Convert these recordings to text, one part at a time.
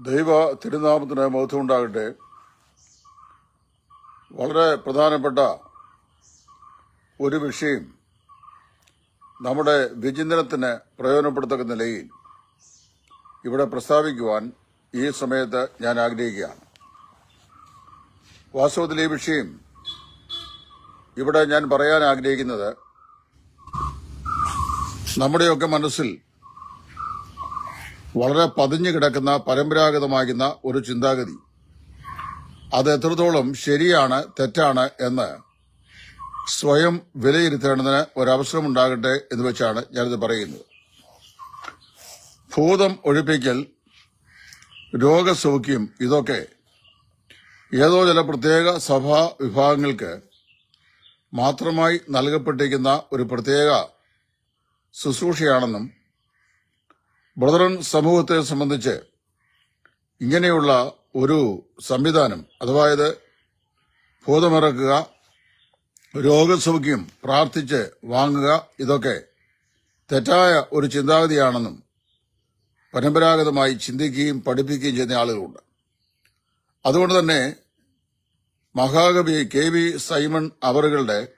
ദൈവ തിരുനാമത്തിന് മഹത്വം ഉണ്ടാകട്ടെ വളരെ പ്രധാനപ്പെട്ട ഒരു വിഷയം നമ്മുടെ വിചിന്തനത്തിന് പ്രയോജനപ്പെടുത്തക്ക നിലയിൽ ഇവിടെ പ്രസ്താവിക്കുവാൻ ഈ സമയത്ത് ഞാൻ ആഗ്രഹിക്കുകയാണ്. വാസ്തവത്തിൽ ഈ വിഷയം ഇവിടെ ഞാൻ പറയാൻ ആഗ്രഹിക്കുന്നത് നമ്മുടെയൊക്കെ മനസ്സിൽ വളരെ പതിഞ്ഞു കിടക്കുന്ന പരമ്പരാഗതമാകുന്ന ഒരു ചിന്താഗതി. അത് എത്രത്തോളം ശരിയാണ് തെറ്റാണ് എന്ന് സ്വയം വിലയിരുത്തേണ്ടതിന് ഒരവസരമുണ്ടാകട്ടെ എന്ന് വെച്ചാണ് ഞാനിത് പറയുന്നത്. ഭൂതം ഒഴിപ്പിക്കൽ രോഗസൗഖ്യം ഇതൊക്കെ ഏതോ ചില പ്രത്യേക സഭാ വിഭാഗങ്ങൾക്ക് മാത്രമായി നൽകപ്പെട്ടിരിക്കുന്ന ഒരു പ്രത്യേക ശുശ്രൂഷയാണെന്നും ബ്രദറൻ സമൂഹത്തെ സംബന്ധിച്ച് ഇങ്ങനെയുള്ള ഒരു സംവിധാനം അഥവാ ഇത് ഭൂതമിറക്കുക രോഗസൗഖ്യം പ്രാർത്ഥിച്ച് വാങ്ങുക ഇതൊക്കെ തെറ്റായ ഒരു ചിന്താഗതിയാണെന്നും പരമ്പരാഗതമായി ചിന്തിക്കുകയും പഠിപ്പിക്കുകയും ചെയ്യുന്ന ആളുകളുണ്ട്. അതുകൊണ്ട് തന്നെ മഹാകവി കെ വി സൈമൺ അവറുകളുടെ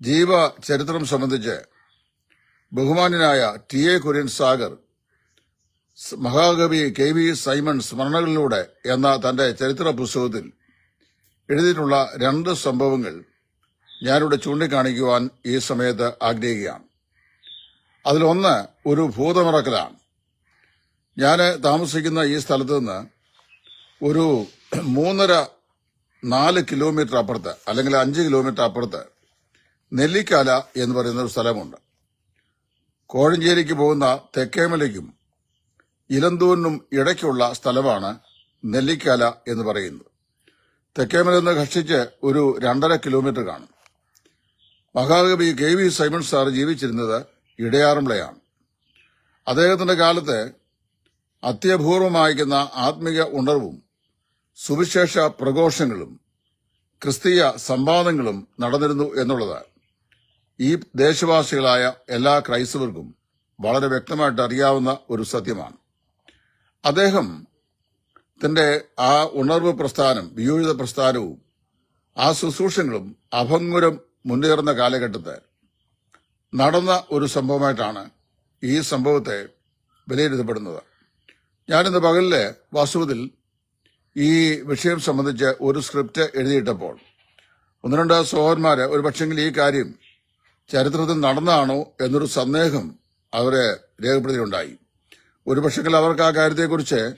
ജീവചരിത്രം സംബന്ധിച്ച് ബഹുമാന്യനായ ടി എ കുര്യൻ സാഗർ മഹാകവി കെ വി സൈമൺ സ്മരണകളിലൂടെ എന്ന തന്റെ ചരിത്ര പുസ്തകത്തിൽ എഴുതിയിട്ടുള്ള രണ്ട് സംഭവങ്ങൾ ഞാനിവിടെ ചൂണ്ടിക്കാണിക്കുവാൻ ഈ സമയത്ത് ആഗ്രഹിക്കുകയാണ്. അതിലൊന്ന് ഒരു ഭൂതമിറക്കലാണ്. ഞാൻ താമസിക്കുന്ന ഈ സ്ഥലത്ത് നിന്ന് ഒരു മൂന്നര നാല് കിലോമീറ്റർ അപ്പുറത്ത് അല്ലെങ്കിൽ അഞ്ച് കിലോമീറ്റർ അപ്പുറത്ത് നെല്ലിക്കാല എന്ന് പറയുന്ന ഒരു സ്ഥലമുണ്ട്. കോഴഞ്ചേരിക്ക് പോകുന്ന തെക്കേമലയ്ക്കും ഇലന്തൂരിനും ഇടയ്ക്കുള്ള സ്ഥലമാണ് നെല്ലിക്കാല എന്ന് പറയുന്നത്. തെക്കേമല നിന്ന് കഷ്ടിച്ച് ഒരു രണ്ടര കിലോമീറ്റർ കാണും. മഹാകവി കെ വി സൈമൺ സാർ ജീവിച്ചിരുന്നത് ഇടയാറുംളയാണ് അദ്ദേഹത്തിന്റെ കാലത്ത് അത്യപൂർവമായിരിക്കുന്ന ആത്മീയ ഉണർവും സുവിശേഷ പ്രഘോഷങ്ങളും ക്രിസ്തീയ സംവാദങ്ങളും നടന്നിരുന്നു എന്നുള്ളത് ഈ ദേശവാസികളായ എല്ലാ ക്രൈസ്തവർക്കും വളരെ വ്യക്തമായിട്ട് അറിയാവുന്ന ഒരു സത്യമാണ്. അദ്ദേഹം തന്റെ ആ ഉണർവ് പ്രസ്ഥാനം വിയോജിത പ്രസ്ഥാനവും ആ ശുശ്രൂഷങ്ങളും അഭംഗുരം മുന്നേറുന്ന കാലഘട്ടത്തെ നടന്ന ഒരു സംഭവമായിട്ടാണ് ഈ സംഭവത്തെ വിലയിരുത്തപ്പെടുന്നത്. ഞാനിന്ന് പകലിൽ വാസ്തവത്തിൽ ഈ വിഷയം സംബന്ധിച്ച് ഒരു സ്ക്രിപ്റ്റ് എഴുതിയിട്ടപ്പോൾ ഒന്ന് രണ്ട് സഹോദരന്മാര് ഒരു പക്ഷെങ്കിൽ ഈ കാര്യം ചരിത്രത്തിൽ നടന്നതാണോ എന്നൊരു സന്ദേഹം അവരെ രേഖപ്പെടുത്തിയിട്ടുണ്ടായി. ഒരു പക്ഷെങ്കിൽ അവർക്ക് ആ കാര്യത്തെക്കുറിച്ച്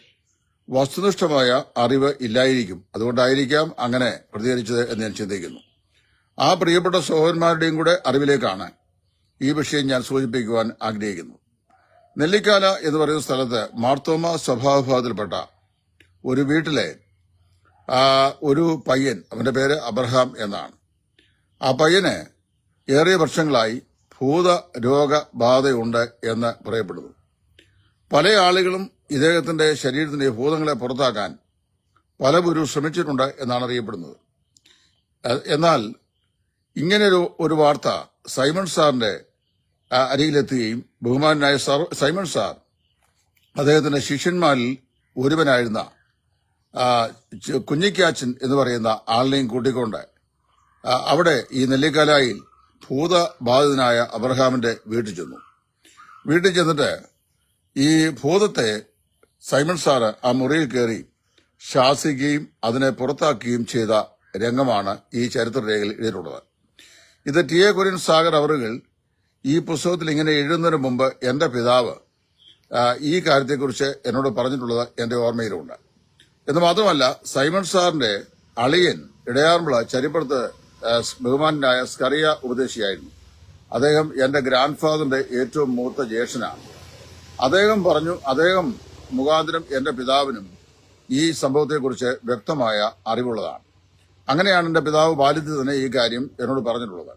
വസ്തുനിഷ്ഠമായ അറിവ് ഇല്ലായിരിക്കും. അതുകൊണ്ടായിരിക്കാം അങ്ങനെ പ്രതികരിച്ചത് എന്ന് ഞാൻ ചിന്തിക്കുന്നു. ആ പ്രിയപ്പെട്ട സഹോദരന്മാരുടെയും കൂടെ അറിവിലേക്കാണ് ഈ വിഷയം ഞാൻ സൂചിപ്പിക്കുവാൻ ആഗ്രഹിക്കുന്നു. നെല്ലിക്കാല എന്ന് പറയുന്ന സ്ഥലത്ത് മാർത്തോമ സ്വഭാവഭാവത്തിൽപ്പെട്ട ഒരു വീട്ടിലെ ഒരു പയ്യൻ അവന്റെ പേര് അബ്രഹാം എന്നാണ്. ആ പയ്യന് ഏറെ വർഷങ്ങളായി ഭൂത രോഗബാധയുണ്ട് എന്ന് പറയപ്പെടുന്നു. പല ആളുകളും ഇദ്ദേഹത്തിന്റെ ശരീരത്തിന്റെ ഭൂതങ്ങളെ പുറത്താക്കാൻ പലവരും ശ്രമിച്ചിട്ടുണ്ട് എന്നാണ് അറിയപ്പെടുന്നത്. എന്നാൽ ഇങ്ങനൊരു ഒരു വാർത്ത സൈമൺ സാറിന്റെ അരികിലെത്തുകയും ബഹുമാനായ സൈമൺ സാർ അദ്ദേഹത്തിന്റെ ശിഷ്യന്മാരിൽ ഒരുവനായിരുന്ന കുഞ്ഞിക്കാച്ചൻ എന്ന് പറയുന്ന ആളിനെയും കൂട്ടിക്കൊണ്ട് അവിടെ ഈ നെല്ലിക്കാലായിൽ ഭൂതബാധിതനായ അബ്രഹാമിന്റെ വീട്ടിൽ ചെന്നു. വീട്ടിൽ ചെന്നിട്ട് ഈ ഭൂതത്തെ സൈമൺ സാറ് ആ മുറിയിൽ കയറി ശാസിക്കുകയും അതിനെ പുറത്താക്കുകയും ചെയ്ത രംഗമാണ് ഈ ചരിത്രരേഖയിൽ എഴുതിയിട്ടുള്ളത്. ഇത് ടി എ കുര്യൻ സാഗർ അവറുകൾ ഈ പുസ്തകത്തിൽ ഇങ്ങനെ എഴുതുന്നതിന് മുമ്പ് എന്റെ പിതാവ് ഈ കാര്യത്തെക്കുറിച്ച് എന്നോട് പറഞ്ഞിട്ടുള്ളത് എന്റെ ഓർമ്മയിലുണ്ട്. എന്ന് മാത്രമല്ല സൈമൺ സാറിന്റെ അളിയൻ ഇടയാറുമ്പുള്ള ചരിപ്പുറത്ത് ബഹുമാനായ സ്കറിയ ഉപദേശിയായിരുന്നു. അദ്ദേഹം എന്റെ ഗ്രാൻഡ് ഫാദറിന്റെ ഏറ്റവും മൂത്ത ജ്യേഷ്ഠനാണ് അദ്ദേഹം പറഞ്ഞു അദ്ദേഹം മുഖാന്തരം എന്റെ പിതാവിനും ഈ സംഭവത്തെക്കുറിച്ച് വ്യക്തമായ അറിവുള്ളതാണ്. അങ്ങനെയാണ് എന്റെ പിതാവ് ബാല്യത്തിൽ തന്നെ ഈ കാര്യം എന്നോട് പറഞ്ഞിട്ടുള്ളത്.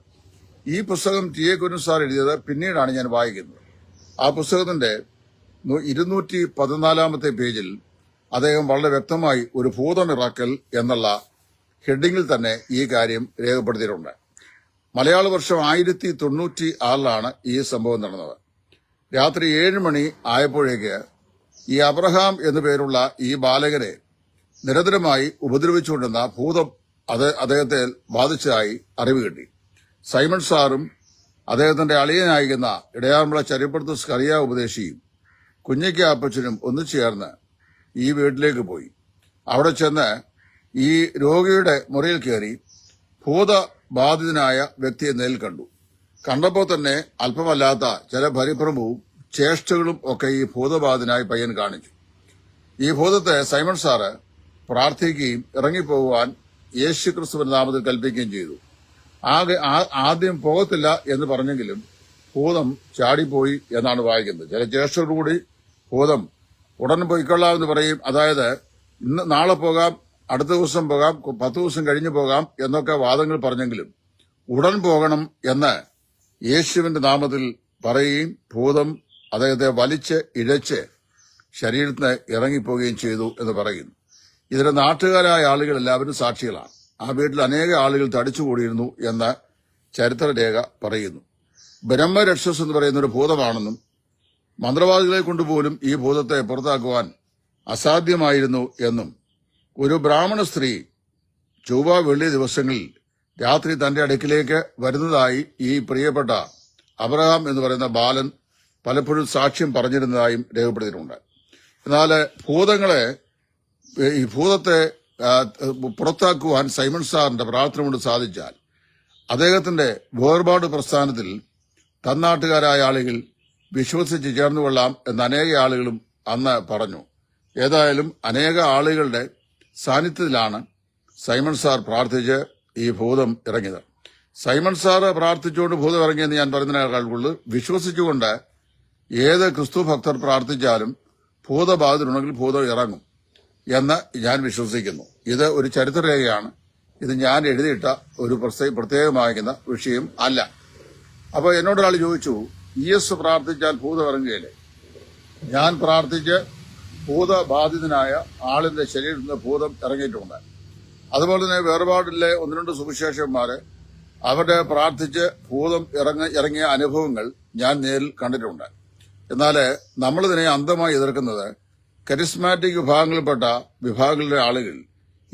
ഈ പുസ്തകം ടി എ കുരു സാർ എഴുതിയത് പിന്നീടാണ് ഞാൻ വായിക്കുന്നത്. ആ പുസ്തകത്തിന്റെ ഇരുന്നൂറ്റി പതിനാലാമത്തെ പേജിൽ അദ്ദേഹം വളരെ വ്യക്തമായി ഒരു ഭൂതമിറക്കൽ എന്നുള്ള ഹെഡിങ്ങിൽ തന്നെ ഈ കാര്യം രേഖപ്പെടുത്തിയിട്ടുണ്ട്. മലയാള വർഷം ആയിരത്തി തൊണ്ണൂറ്റി ആറിലാണ് ഈ സംഭവം നടന്നത്. രാത്രി ഏഴ് മണി ആയപ്പോഴേക്ക് ഈ അബ്രഹാം എന്നു പേരുള്ള ഈ ബാലകനെ നിരന്തരമായി ഉപദ്രവിച്ചുകൊണ്ടിരുന്ന ഭൂതം അത് അദ്ദേഹത്തെ ബാധിച്ചതായി അറിവ് കിട്ടി. സൈമൺ സാറും അദ്ദേഹത്തിന്റെ അളിയനായിരിക്കുന്ന ഇടയാറുമുള്ള ചരിപ്പുറത്ത് സ്കറിയ ഉപദേശിയും കുഞ്ഞിക്ക അപ്പച്ചനും ഒന്നു ചേർന്ന് ഈ വീട്ടിലേക്ക് പോയി. അവിടെ ചെന്ന് ഈ രോഗിയുടെ മുറിയിൽ കയറി ഭൂതബാധിതനായ വ്യക്തിയെ നേരിൽ കണ്ടു. കണ്ടപ്പോൾ തന്നെ അല്പമല്ലാത്ത ചില പരിഭ്രമവും ചേഷ്ടകളും ഒക്കെ ഈ ഭൂതബാധനായി പയ്യൻ കാണിച്ചു. ഈ ഭൂതത്തെ സൈമൺ സാറ് പ്രാർത്ഥിക്കുകയും ഇറങ്ങിപ്പോകുവാൻ യേശു ക്രിസ്തുവിന്റെ നാമത്തിൽ കൽപ്പിക്കുകയും ചെയ്തു. ആകെ ആദ്യം പോകത്തില്ല എന്ന് പറഞ്ഞെങ്കിലും ഭൂതം ചാടിപ്പോയി എന്നാണ് വായിക്കുന്നത്. ചില ജ്യേഷ്ഠരോടുകൂടി ഭൂതം ഉടൻ പോയിക്കൊള്ളാം എന്ന് പറയും. അതായത് ഇന്ന് നാളെ പോകാം അടുത്ത ദിവസം പോകാം പത്ത് ദിവസം കഴിഞ്ഞു പോകാം എന്നൊക്കെ വാദങ്ങൾ പറഞ്ഞെങ്കിലും ഉടൻ പോകണം എന്ന് യേശുവിന്റെ നാമത്തിൽ പറയുകയും ഭൂതം അദ്ദേഹത്തെ വലിച്ച് ഇഴച്ച് ശരീരത്തിന് ഇറങ്ങിപ്പോകുകയും ചെയ്തു എന്ന് പറയുന്നു. ഇതിന്റെ നാട്ടുകാരായ ആളുകൾ എല്ലാവരും സാക്ഷികളാണ്. ആ വീട്ടിൽ അനേക ആളുകൾ തടിച്ചുകൂടിയിരുന്നു എന്ന് ചരിത്രരേഖ പറയുന്നു. ബ്രഹ്മരക്ഷസ് എന്ന് പറയുന്ന ഒരു ഭൂതമാണെന്നും മന്ത്രവാദികളെ കൊണ്ടുപോലും ഈ ഭൂതത്തെ പുറത്താക്കുവാൻ അസാധ്യമായിരുന്നു എന്നും ഒരു ബ്രാഹ്മണ സ്ത്രീ ചൊവ്വ വെള്ളി ദിവസങ്ങളിൽ രാത്രി തന്റെ അടുക്കിലേക്ക് വരുന്നതായി ഈ പ്രിയപ്പെട്ട അബ്രഹാം എന്ന് പറയുന്ന ബാലൻ പലപ്പോഴും സാക്ഷ്യം പറഞ്ഞിരുന്നതായും രേഖപ്പെടുത്തിയിട്ടുണ്ട്. എന്നാൽ ഭൂതങ്ങളെ ഈ ഭൂതത്തെ പുറത്താക്കുവാൻ സൈമൺ സാറിന്റെ പ്രാർത്ഥന കൊണ്ട് സാധിച്ചാൽ അദ്ദേഹത്തിന്റെ വേർപാട് പ്രസ്ഥാനത്തിൽ തന്നാട്ടുകാരായ ആളുകൾ വിശ്വസിച്ച് ചേർന്നുകൊള്ളാം എന്ന് അനേക ആളുകളും അന്ന് പറഞ്ഞു. ഏതായാലും അനേക ആളുകളുടെ സാന്നിധ്യത്തിലാണ് സൈമൺ സാർ പ്രാർത്ഥിച്ച് ഈ ഭൂതം ഇറങ്ങിയത്. സൈമൺ സാറ് പ്രാർത്ഥിച്ചുകൊണ്ട് ഭൂതം ഇറങ്ങിയെന്ന് ഞാൻ പറയുന്നതിനേക്കാൾ കൂടുതൽ വിശ്വസിച്ചുകൊണ്ട് ഏത് ക്രിസ്തു ഭക്തർ പ്രാർത്ഥിച്ചാലും ഭൂതബാധിതരുണ്ടെങ്കിൽ ഭൂതം ഇറങ്ങും എന്ന് ഞാൻ വിശ്വസിക്കുന്നു. ഇത് ഒരു ചരിത്രരേഖയാണ്. ഇത് ഞാൻ എഴുതിയിട്ട ഒരു പ്രത്യേക പ്രത്യേകമാകുന്ന വിഷയം അല്ല. അപ്പോൾ എന്നോടൊരാൾ ചോദിച്ചു ഇ എസ് പ്രാർത്ഥിച്ചാൽ ഭൂതം ഇറങ്ങുകയില്ലേ? ഞാൻ പ്രാർത്ഥിച്ച് ഭൂതബാധിതനായ ആളിന്റെ ശരീരത്തിൽ നിന്ന് ഭൂതം ഇറങ്ങിയിട്ടുണ്ട്. അതുപോലെ തന്നെ വേർപാടിലെ ഒന്ന് രണ്ട് സുവിശേഷന്മാര് അവരുടെ പ്രാർത്ഥിച്ച് ഭൂതം ഇറങ്ങ ഇറങ്ങിയ അനുഭവങ്ങൾ ഞാൻ നേരിൽ കണ്ടിട്ടുണ്ട്. എന്നാൽ നമ്മളിതിനെ അന്ധമായി എതിർക്കുന്നത് കരിസ്മാറ്റിക് വിഭാഗങ്ങളിൽപ്പെട്ട വിഭാഗങ്ങളിലെ ആളുകൾ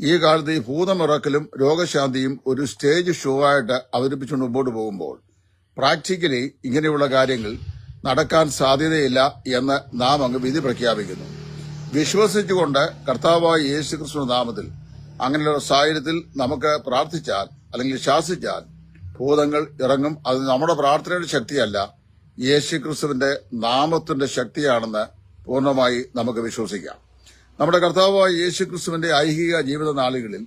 ഈ കാലത്ത് ഈ ഭൂതമിറക്കലും രോഗശാന്തിയും ഒരു സ്റ്റേജ് ഷോ ആയിട്ട് അവതരിപ്പിച്ചുകൊണ്ട് മുമ്പോട്ട് പോകുമ്പോൾ പ്രാക്ടിക്കലി ഇങ്ങനെയുള്ള കാര്യങ്ങൾ നടക്കാൻ സാധ്യതയില്ല എന്ന് നാം അങ്ങ് വിധി പ്രഖ്യാപിക്കുന്നു. വിശ്വസിച്ചുകൊണ്ട് കർത്താവായ യേശുക്രിസ്തു നാമത്തിൽ അങ്ങനെയുള്ള സാഹചര്യത്തിൽ നമുക്ക് പ്രാർത്ഥിച്ചാൽ അല്ലെങ്കിൽ ശാസിച്ചാൽ ഭൂതങ്ങൾ ഇറങ്ങും. അത് നമ്മുടെ പ്രാർത്ഥനയുടെ ശക്തിയല്ല. യേശു ക്രിസ്തുവിന്റെ നാമത്തിന്റെ ശക്തിയാണെന്ന് പൂർണമായി നമുക്ക് വിശ്വസിക്കാം. നമ്മുടെ കർത്താവായ യേശു ക്രിസ്തുവിന്റെ ഐഹിക ജീവിത നാളുകളിൽ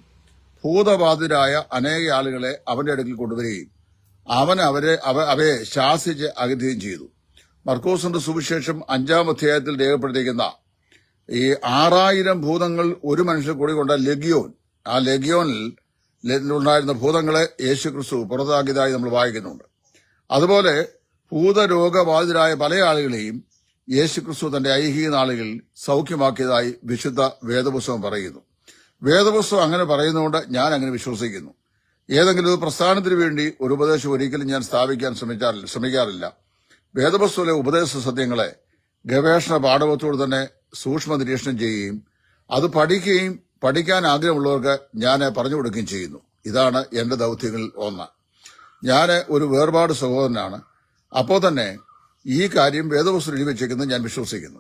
ഭൂതബാധിതരായ അനേക ആളുകളെ അവന്റെ അടുക്കിൽ കൊണ്ടുവരികയും അവൻ അവരെ അവ- അവയെ ശാസിച്ച് അകറ്റുകയും ചെയ്തു. മർക്കോസിന്റെ സുവിശേഷം അഞ്ചാം അധ്യായത്തിൽ രേഖപ്പെടുത്തിയിരിക്കുന്ന ഈ ആറായിരം ഭൂതങ്ങൾ ഒരു മനുഷ്യർ കൂടി കൊണ്ട ലഗിയോൻ ആ ലഗിയോനിൽ ഉണ്ടായിരുന്ന ഭൂതങ്ങളെ യേശു ക്രിസ്തു പുറത്താക്കിയതായി നമ്മൾ വായിക്കുന്നുണ്ട്. അതുപോലെ ഭൂതരോഗബാധിതരായ പല ആളുകളെയും യേശു ക്രിസ്തു തന്റെ ഐഹിക നാളുകളിൽ സൗഖ്യമാക്കിയതായി വിശുദ്ധ വേദപുസ്തകം പറയുന്നു. വേദപുസ്തകം അങ്ങനെ പറയുന്നതുകൊണ്ട് ഞാൻ അങ്ങനെ വിശ്വസിക്കുന്നു. ഏതെങ്കിലും ഒരു പ്രസ്ഥാനത്തിന് വേണ്ടി ഒരു ഉപദേശം ഒരിക്കലും ഞാൻ സ്ഥാപിക്കാൻ ശ്രമിക്കാറില്ല ശ്രമിക്കാറില്ല. വേദപുസ്തകത്തിലെ ഉപദേശ സത്യങ്ങളെ ഗവേഷണ പാഠവത്തോട് തന്നെ സൂക്ഷ്മ നിരീക്ഷണം ചെയ്യുകയും അത് പഠിക്കുകയും പഠിക്കാൻ ആഗ്രഹമുള്ളവർക്ക് ഞാൻ പറഞ്ഞു കൊടുക്കുകയും ചെയ്യുന്നു. ഇതാണ് എന്റെ ദൗത്യങ്ങളിൽ ഒന്ന്. ഞാൻ ഒരു വേർപാട് സഹോദരനാണ്. അപ്പോൾ തന്നെ ഈ കാര്യം വേദപുസ്തകം എഴുതി വെച്ചേക്കുന്നത് ഞാൻ വിശ്വസിക്കുന്നു.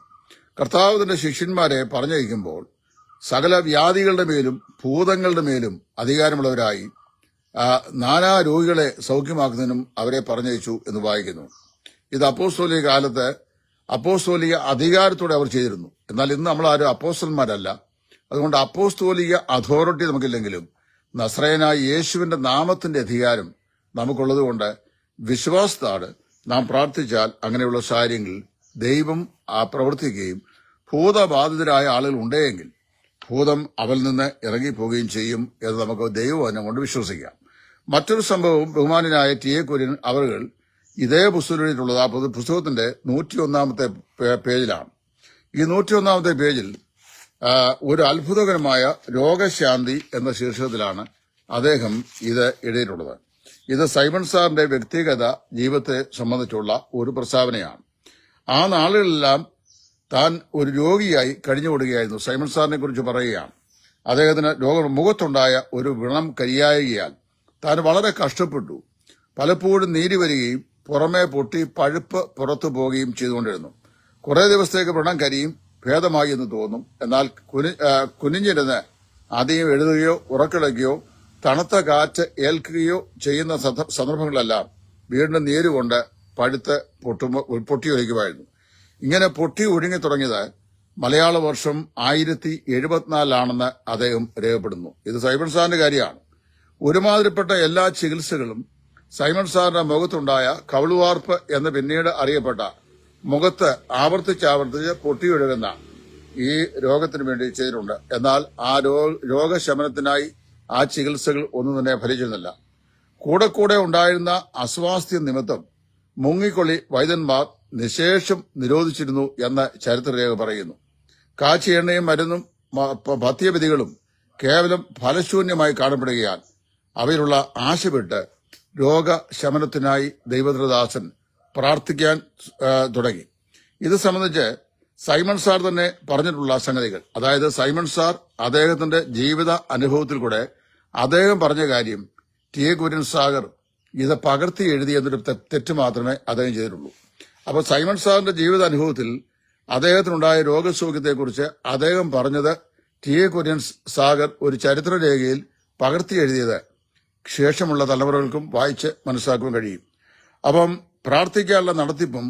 കർത്താവിന്റെ ശിഷ്യന്മാരെ പറഞ്ഞയക്കുമ്പോൾ സകല വ്യാധികളുടെ മേലും ഭൂതങ്ങളുടെ മേലും അധികാരമുള്ളവരായി നാനാ രോഗികളെ സൗഖ്യമാക്കുന്നതിനും അവരെ പറഞ്ഞയച്ചു എന്ന് വായിക്കുന്നു. ഇത് അപ്പോസ്തോലിക കാലത്ത് അപ്പോസ്തോലിക അധികാരത്തോടെ അവർ ചെയ്തിരുന്നു. എന്നാൽ ഇന്ന് നമ്മൾ ആരും അപ്പോസ്റ്റന്മാരല്ല അതുകൊണ്ട് അപ്പോസ്തോലിക അതോറിറ്റി നമുക്കില്ലെങ്കിലും നസ്രയനായ യേശുവിന്റെ നാമത്തിന്റെ അധികാരം നമുക്കുള്ളതുകൊണ്ട് വിശ്വാസത്താണ് നാം പ്രാർത്ഥിച്ചാൽ അങ്ങനെയുള്ള കാര്യങ്ങളിൽ ദൈവം ആ പ്രവർത്തിക്കുകയും ഭൂതബാധിതരായ ആളുകൾ ഉണ്ടെങ്കിൽ ഭൂതം അവൽ നിന്ന് ഇറങ്ങിപ്പോവുകയും ചെയ്യും എന്ന് നമുക്ക് ദൈവവചനം കൊണ്ട് വിശ്വസിക്കാം. മറ്റൊരു സംഭവം ബഹുമാനായ ടി എ കുര്യൻ അവറുകൾ ഇതേ പുസ്തകത്തിലുള്ളത് ആ പുസ്തകത്തിന്റെ നൂറ്റിയൊന്നാമത്തെ പേജിലാണ്. ഈ നൂറ്റിയൊന്നാമത്തെ പേജിൽ ഒരു അത്ഭുതകരമായ രോഗശാന്തി എന്ന ശീർഷകത്തിലാണ് അദ്ദേഹം ഇത് എഴുതിയിട്ടുള്ളത്. ഇത് സൈമൺ സാറിന്റെ വ്യക്തിഗത ജീവിതത്തെ സംബന്ധിച്ചുള്ള ഒരു പ്രസ്താവനയാണ്. ആ നാളുകളിലെല്ലാം താൻ ഒരു രോഗിയായി കഴിഞ്ഞുകൂടുകയായിരുന്നു. സൈമൺ സാറിനെ കുറിച്ച് പറയുകയാണ്. അദ്ദേഹത്തിന് രോഗ മുഖത്തുണ്ടായ ഒരു വിണം കരിയായകയാൽ താൻ വളരെ കഷ്ടപ്പെട്ടു. പലപ്പോഴും നീരി വരികയും പുറമേ പൊട്ടി പഴുപ്പ് പുറത്തു പോവുകയും ചെയ്തുകൊണ്ടിരുന്നു. കുറേ ദിവസത്തേക്ക് വ്രണം കരിയും ഭേദമായി എന്ന് തോന്നും. എന്നാൽ കുനിഞ്ഞിരുന്ന് അധികം എഴുതുകയോ ഉറക്കിളക്കുകയോ തണുത്ത കാറ്റ് ഏൽക്കുകയോ ചെയ്യുന്ന സന്ദർഭങ്ങളെല്ലാം വീണ്ടും നേരുകൊണ്ട് പഴുത്ത് പൊട്ടി പൊട്ടിയൊലിക്കുമായിരുന്നു. ഇങ്ങനെ പൊട്ടി ഒഴുങ്ങി തുടങ്ങിയത് മലയാള വർഷം ആയിരത്തി എഴുപത്തിനാലാണെന്ന് അദ്ദേഹം രേഖപ്പെടുന്നു. ഇത് സൈമൺ സാറിന്റെ കാര്യമാണ്. ഒരുമാതിരിപ്പെട്ട എല്ലാ ചികിത്സകളും സൈമൺ സാറിന്റെ മുഖത്തുണ്ടായ കവളുവാർപ്പ് എന്ന് പിന്നീട് അറിയപ്പെട്ട മുഖത്ത് ആവർത്തിച്ച് ആവർത്തിച്ച് പൊട്ടിയൊഴുകുന്ന ഈ രോഗത്തിന് വേണ്ടി ചെയ്തിട്ടുണ്ട്. എന്നാൽ ആ രോഗശമനത്തിനായി ആ ചികിത്സകൾ ഒന്നും തന്നെ ഫലിച്ചിരുന്നില്ല. കൂടെ കൂടെ ഉണ്ടായിരുന്ന അസ്വാസ്ഥ്യ നിമിത്തം മുങ്ങിക്കൊള്ളി വൈദ്യന്മാർ നിശേഷം നിരോധിച്ചിരുന്നു എന്ന ചരിത്രരേഖ പറയുന്നു. കാച്ചി എണ്ണയും മരുന്നും ഭത്യവിധികളും കേവലം ഫലശൂന്യമായി കാണപ്പെടുകയാൽ അവയിലുള്ള ആശ രോഗശമനത്തിനായി ദൈവദ്രദാസൻ പ്രാർത്ഥിക്കാൻ തുടങ്ങി. ഇത് സംബന്ധിച്ച് സൈമൺ സാർ തന്നെ പറഞ്ഞിട്ടുള്ള സംഗതികൾ. അതായത് സൈമൺ സാർ അദ്ദേഹത്തിന്റെ ജീവിത അനുഭവത്തിൽ കൂടെ അദ്ദേഹം പറഞ്ഞ കാര്യം ടി എ കുര്യൻ സാഗർ ഇത് പകർത്തി എഴുതി എന്നൊരു തെറ്റ് മാത്രമേ അദ്ദേഹം ചെയ്തിട്ടുള്ളൂ. അപ്പോൾ സൈമൺ സാറിന്റെ ജീവിത അനുഭവത്തിൽ അദ്ദേഹത്തിനുണ്ടായ രോഗസൗഖ്യത്തെക്കുറിച്ച് അദ്ദേഹം പറഞ്ഞത് ടി എ കുര്യൻ സാഗർ ഒരു ചരിത്രരേഖയിൽ പകർത്തി എഴുതിയത് ശേഷമുള്ള തലമുറകൾക്കും വായിച്ച് മനസ്സിലാക്കാൻ കഴിയും. അപ്പം പ്രാർത്ഥിക്കാനുള്ള നടത്തിപ്പും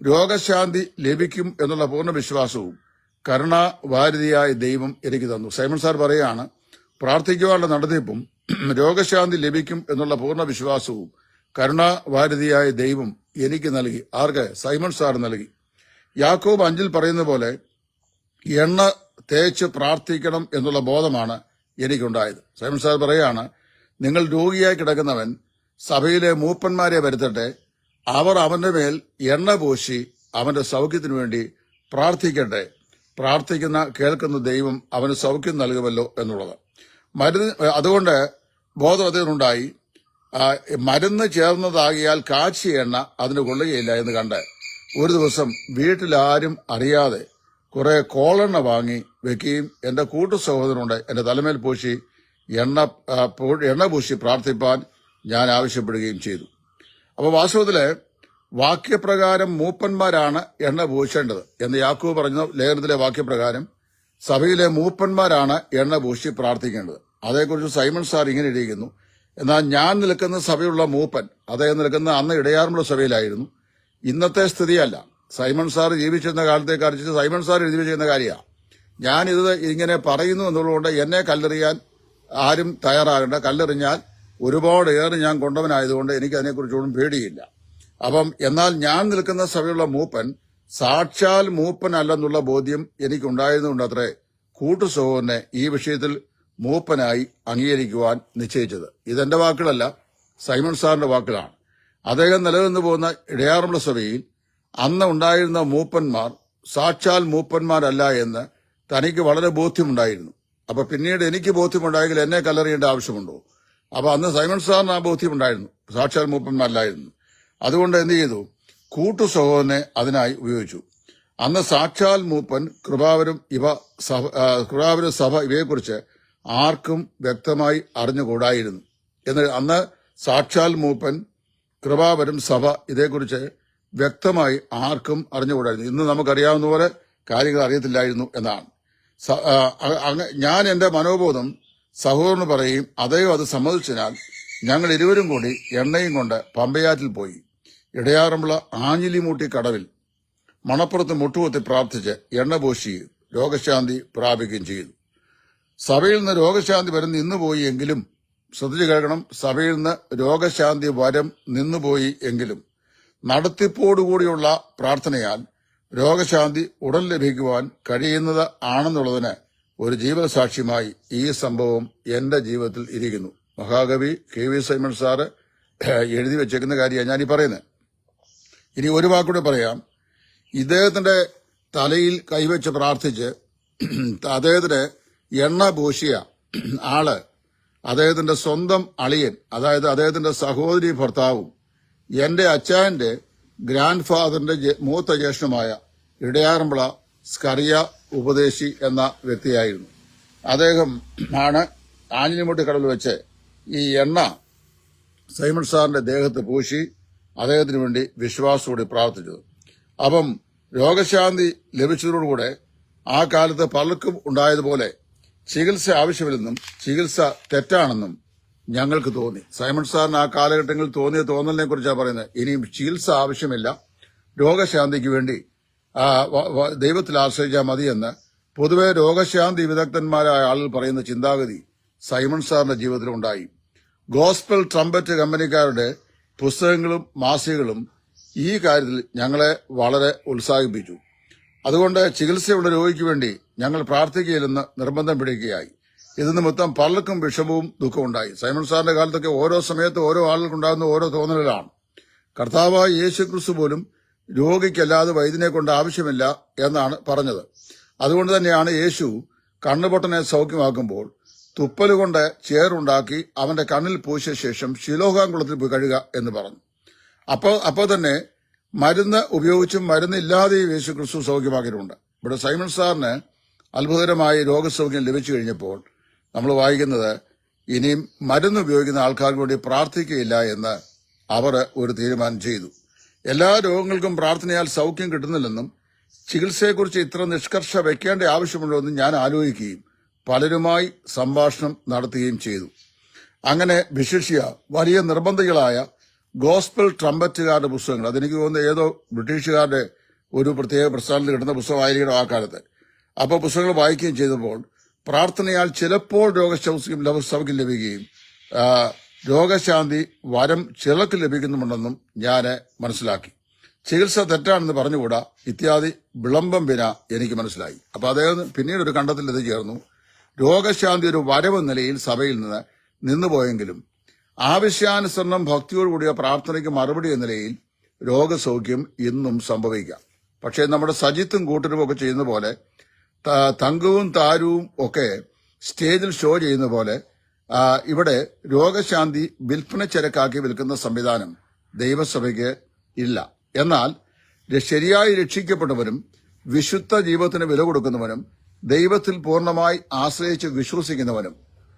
രോഗശാന്തി ലഭിക്കും എന്നുള്ള പൂർണ വിശ്വാസവും കരുണാവാരിതിയായ ദൈവം എനിക്ക് തന്നു. സൈമൺ സാർ പറയാണ് പ്രാർത്ഥിക്കുവാനുള്ള നടത്തിപ്പും രോഗശാന്തി ലഭിക്കും എന്നുള്ള പൂർണ വിശ്വാസവും കരുണാവാരിതിയായ ദൈവം എനിക്ക് നൽകി. ആർക്ക്? സൈമൺ സാർ നൽകി. യാക്കോബ് അഞ്ചിൽ പറയുന്ന പോലെ എണ്ണ തേച്ച് പ്രാർത്ഥിക്കണം എന്നുള്ള ബോധമാണ് എനിക്കുണ്ടായത്. സൈമൺ സാർ പറയാണ് നിങ്ങൾ രോഗിയായി കിടക്കുന്നവൻ സഭയിലെ മൂപ്പന്മാരെ വരുത്തട്ടെ അവർ അവന്റെ മേൽ എണ്ണ പൂശി അവന്റെ സൗഖ്യത്തിനു വേണ്ടി പ്രാർത്ഥിക്കട്ടെ. പ്രാർത്ഥിക്കുന്ന കേൾക്കുന്ന ദൈവം അവന് സൗഖ്യം നൽകുമല്ലോ എന്നുള്ളത്. മരുന്ന് അതുകൊണ്ട് ബോധം അദ്ദേഹത്തിനുണ്ടായി ആ, മരുന്ന് ചേർന്നതാകിയാൽ കാച്ചി എണ്ണ അതിന് കൊള്ളുകയില്ല എന്ന് കണ്ട് ഒരു ദിവസം വീട്ടിലാരും അറിയാതെ കുറെ കോളെണ്ണ വാങ്ങി വെക്കുകയും എന്റെ കൂട്ടു സഹോദരനുണ്ട് എന്റെ തലമേൽ പൂശി എണ്ണ എണ്ണ പൂശി പ്രാർത്ഥിപ്പാൻ ഞാൻ ആവശ്യപ്പെടുകയും ചെയ്തു. അപ്പൊ വാസ്തവത്തിൽ വാക്യപ്രകാരം മൂപ്പന്മാരാണ് എണ്ണ പൂശേണ്ടത് എന്ന് യാക്കൂ പറഞ്ഞ ലേഖനത്തിലെ വാക്യപ്രകാരം സഭയിലെ മൂപ്പന്മാരാണ് എണ്ണ പൂശി പ്രാർത്ഥിക്കേണ്ടത്. അതേക്കുറിച്ച് സൈമൺ സാർ ഇങ്ങനെ ഇടിയിക്കുന്നു എന്നാൽ ഞാൻ നിൽക്കുന്ന സഭയുള്ള മൂപ്പൻ അദ്ദേഹം നിൽക്കുന്ന അന്ന് ഇടയാറുമുള്ള സഭയിലായിരുന്നു. ഇന്നത്തെ സ്ഥിതിയല്ല. സൈമൺ സാർ ജീവിച്ചിരുന്ന കാലത്തെ കാണിച്ച് സൈമൺ സാർ എഴുതി വെച്ചിരുന്ന കാര്യമാണ് ഞാനിത് ഇങ്ങനെ പറയുന്നു എന്നുള്ളതുകൊണ്ട് എന്നെ കല്ലെറിയാൻ ആരും തയ്യാറാകേണ്ട. കല്ലെറിഞ്ഞാൽ ഒരുപാട് ഏറെ ഞാൻ കൊണ്ടവനായതുകൊണ്ട് എനിക്ക് അതിനെക്കുറിച്ചൊന്നും പേടിയില്ല. അപ്പം എന്നാൽ ഞാൻ നിൽക്കുന്ന സഭയുള്ള മൂപ്പൻ സാക്ഷാൽ മൂപ്പനല്ലെന്നുള്ള ബോധ്യം എനിക്കുണ്ടായതുകൊണ്ട് അത്രേ കൂട്ടുസഹോദരനെ ഈ വിഷയത്തിൽ മൂപ്പനായി അംഗീകരിക്കുവാൻ നിശ്ചയിച്ചത്. ഇതെന്റെ വാക്കുകളല്ല സൈമൺ സാറിന്റെ വാക്കുകളാണ്. അദ്ദേഹം നിലനിന്നു പോകുന്ന ഇടയാറുമുള്ള സഭയിൽ അന്ന് ഉണ്ടായിരുന്ന മൂപ്പന്മാർ സാക്ഷാൽ മൂപ്പന്മാരല്ല എന്ന് തനിക്ക് വളരെ ബോധ്യമുണ്ടായിരുന്നു. അപ്പൊ പിന്നീട് എനിക്ക് ബോധ്യമുണ്ടായെങ്കിൽ എന്നെ കലറിയേണ്ട ആവശ്യമുണ്ടോ? അപ്പൊ അന്ന് സൈമൺ സാറിന് ആ ബോധ്യമുണ്ടായിരുന്നു. സാക്ഷാൽ മൂപ്പന്മാരിലായിരുന്നു അതുകൊണ്ട് എന്ത് ചെയ്തു? കൂട്ടു സഹോദരനെ അതിനായി ഉപയോഗിച്ചു. അന്ന് സാക്ഷാൽ മൂപ്പൻ കൃപാവരും ഇവ സഭ കൃപാവരും സഭ ഇവയെക്കുറിച്ച് ആർക്കും വ്യക്തമായി അറിഞ്ഞുകൂടായിരുന്നു. എന്ന് അന്ന് സാക്ഷാൽ മൂപ്പൻ കൃപാവരും സഭ ഇതേക്കുറിച്ച് വ്യക്തമായി ആർക്കും അറിഞ്ഞുകൂടായിരുന്നു. ഇന്ന് നമുക്കറിയാവുന്ന പോലെ കാര്യങ്ങൾ അറിയത്തില്ലായിരുന്നു എന്നാണ്. ഞാൻ എന്റെ മനോബോധം സഹോദരന് പറയും അതയോ അത് സമ്മതിച്ചതിനാൽ ഞങ്ങൾ ഇരുവരും കൂടി എണ്ണയും കൊണ്ട് പമ്പയാറ്റിൽ പോയി. ഇടയാറുമുള്ള ആഞ്ഞിലിമൂട്ടി കടവിൽ മണപ്പുറത്ത് മുട്ടുകുത്തി പ്രാർത്ഥിച്ച് എണ്ണ പൂശി രോഗശാന്തി പ്രാപിക്കുകയും ചെയ്തു. സഭയിൽ നിന്ന് രോഗശാന്തി വരും നിന്നുപോയി എങ്കിലും ശ്രദ്ധിച്ചു കേൾക്കണം സഭയിൽ നിന്ന് രോഗശാന്തി വരം നിന്നുപോയി എങ്കിലും നടത്തിപ്പോടുകൂടിയുള്ള പ്രാർത്ഥനയാൽ രോഗശാന്തി ഉടൻ ലഭിക്കുവാൻ കഴിയുന്നത് ആണെന്നുള്ളതിന് ഒരു ജീവസാക്ഷ്യമായി ഈ സംഭവം എന്റെ ജീവിതത്തിൽ ഇരിക്കുന്നു. മഹാകവി കെ വി സൈമൺ സാറ് എഴുതി വെച്ചേക്കുന്ന കാര്യമാണ് ഞാനീ പറയുന്നത് ഇനി ഒരു വാക്കൂടെ പറയാം. ഇദ്ദേഹത്തിന്റെ തലയിൽ കൈവച്ച് പ്രാർത്ഥിച്ച് അദ്ദേഹത്തിന്റെ എണ്ണ പൂശിയ ആൾ അദ്ദേഹത്തിന്റെ സ്വന്തം അളിയൻ അതായത് അദ്ദേഹത്തിന്റെ സഹോദരി ഭർത്താവും എന്റെ അച്ചായന്റെ ഗ്രാൻഡ് ഫാദറിന്റെ മൂത്ത ജ്യേഷ്ഠമായ ഇടയാറമ്പള സ്കറിയ ഉപദേശി എന്ന വ്യക്തിയായിരുന്നു. അദ്ദേഹം ആണ് ആഞ്ഞിലിമുട്ടി കടലിൽ വെച്ച് ഈ എണ്ണ സൈമൺ സാറിന്റെ ദേഹത്ത് പൂശി അദ്ദേഹത്തിന് വേണ്ടി വിശ്വാസത്തോടെ പ്രാർത്ഥിച്ചത്. അപ്പം രോഗശാന്തി ലഭിച്ചതോടുകൂടെ ആ കാലത്ത് പലർക്കും ഉണ്ടായതുപോലെ ചികിത്സ ആവശ്യമില്ലെന്നും ചികിത്സ തെറ്റാണെന്നും ഞങ്ങൾക്ക് തോന്നി. സൈമൺ സാറിന് ആ കാലഘട്ടങ്ങളിൽ തോന്നിയ തോന്നലിനെ കുറിച്ചാണ് പറയുന്നത്. ഇനിയും ചികിത്സ ആവശ്യമില്ല. രോഗശാന്തിക്ക് വേണ്ടി ദൈവത്തിൽ ആശ്രയിച്ചാൽ മതിയെന്ന് പൊതുവെ രോഗശാന്തി വിദഗ്ധന്മാരായ ആളുകൾ പറയുന്ന ചിന്താഗതി സൈമൺ സാറിന്റെ ജീവിതത്തിലുണ്ടായി. ഗോസ്പെൽ ട്രംപറ്റ് കമ്പനിക്കാരുടെ പുസ്തകങ്ങളും മാസികകളും ഈ കാര്യത്തിൽ ഞങ്ങളെ വളരെ ഉത്സാഹിപ്പിച്ചു. അതുകൊണ്ട് ചികിത്സയുള്ള രോഗിക്ക് വേണ്ടി ഞങ്ങൾ പ്രാർത്ഥിക്കുകയില്ലെന്ന് നിർബന്ധം പിടിക്കുകയായി. ഇത് നിമിത്തം പലർക്കും വിഷമവും ദുഃഖവും ഉണ്ടായി സൈമൺ സാറിന്റെ കാലത്തൊക്കെ ഓരോ സമയത്ത് ഓരോ ആളുകൾക്കുണ്ടാകുന്ന ഓരോ തോന്നലുകളാണ്. കർത്താവായ യേശു ക്രിസ്തു പോലും രോഗിക്കല്ലാതെ വൈദ്യനെ കൊണ്ട് ആവശ്യമില്ല എന്നാണ് പറഞ്ഞത്. അതുകൊണ്ട് തന്നെയാണ് യേശു കണ്ണുപൊട്ടനെ സൗഖ്യമാക്കുമ്പോൾ തുപ്പലുകൊണ്ട് ചേറുണ്ടാക്കി അവന്റെ കണ്ണിൽ പൂശിയ ശേഷം ശിലോഹാംകുളത്തിൽ പോയി കഴുകുക എന്ന് പറഞ്ഞു. അപ്പോൾ അപ്പോൾ തന്നെ മരുന്ന് ഉപയോഗിച്ചും മരുന്നില്ലാതെയും യേശു ക്രിസ്തു സൗഖ്യമാക്കിയിട്ടുണ്ട്. ഇവിടെ സൈമൺ സാറിന് അത്ഭുതകരമായി രോഗസൗഖ്യം ലഭിച്ചു കഴിഞ്ഞപ്പോൾ നമ്മൾ വായിക്കുന്നത് ഇനിയും മരുന്ന് ഉപയോഗിക്കുന്ന ആൾക്കാർക്ക് വേണ്ടി പ്രാർത്ഥിക്കുകയില്ല എന്ന് അവർ ഒരു തീരുമാനം ചെയ്തു. എല്ലാ രോഗങ്ങൾക്കും പ്രാർത്ഥനയാൽ സൗഖ്യം കിട്ടുന്നില്ലെന്നും ചികിത്സയെക്കുറിച്ച് ഇത്ര നിഷ്കർഷ വയ്ക്കേണ്ട ആവശ്യമുണ്ടോ എന്ന് ഞാൻ ആലോചിക്കുകയും പലരുമായി സംഭാഷണം നടത്തുകയും ചെയ്തു. അങ്ങനെ വിശിഷ്യ വലിയ നിർബന്ധികളായ ഗോസ്പൽ ട്രംപറ്റുകാരുടെ പുസ്തകങ്ങൾ അതെനിക്ക് തോന്നുന്നത് ഏതോ ബ്രിട്ടീഷുകാരുടെ ഒരു പ്രത്യേക പ്രസ്ഥാനത്തിൽ കിട്ടുന്ന പുസ്തകമായിരിക്കണം ആ കാലത്ത്. അപ്പോൾ പുസ്തകങ്ങൾ വായിക്കുകയും ചെയ്തപ്പോൾ പ്രാർത്ഥനയാൽ ചിലപ്പോൾ രോഗശൗസ്യം സൗഖ്യം ലഭിക്കുകയും രോഗശാന്തി വരം ചിലർക്ക് ലഭിക്കുന്നുണ്ടെന്നും ഞാൻ മനസ്സിലാക്കി. ചികിത്സ തെറ്റാണെന്ന് പറഞ്ഞുകൂടാ? ഇത്യാദി വിളംബം വിന എനിക്ക് മനസ്സിലായി. അപ്പൊ അദ്ദേഹം പിന്നീട് ഒരു കണ്ടത്തിലെത്തി ചേർന്നു. രോഗശാന്തി ഒരു വരവ് നിലയിൽ സഭയിൽ നിന്ന് നിന്നുപോയെങ്കിലും ആവശ്യാനുസരണം ഭക്തിയോടുകൂടിയ പ്രാർത്ഥനയ്ക്ക് മറുപടി എന്ന നിലയിൽ രോഗസൗഖ്യം ഇന്നും സംഭവിക്കാം. പക്ഷേ നമ്മുടെ സജിത്തും കൂട്ടരും ഒക്കെ ചെയ്യുന്ന പോലെ തങ്കവും താരവും ഒക്കെ സ്റ്റേജിൽ ഷോ ചെയ്യുന്ന പോലെ ഇവിടെ രോഗശാന്തി വിൽപ്പന ചരക്കാക്കി വിൽക്കുന്ന സംവിധാനം ദൈവസഭയ്ക്ക് ഇല്ല. എന്നാൽ ശരിയായി രക്ഷിക്കപ്പെട്ടവരും വിശുദ്ധ ജീവിതത്തിന് വില കൊടുക്കുന്നവനും ദൈവത്തിൽ പൂർണമായി ആശ്രയിച്ച് വിശ്വസിക്കുന്നവനും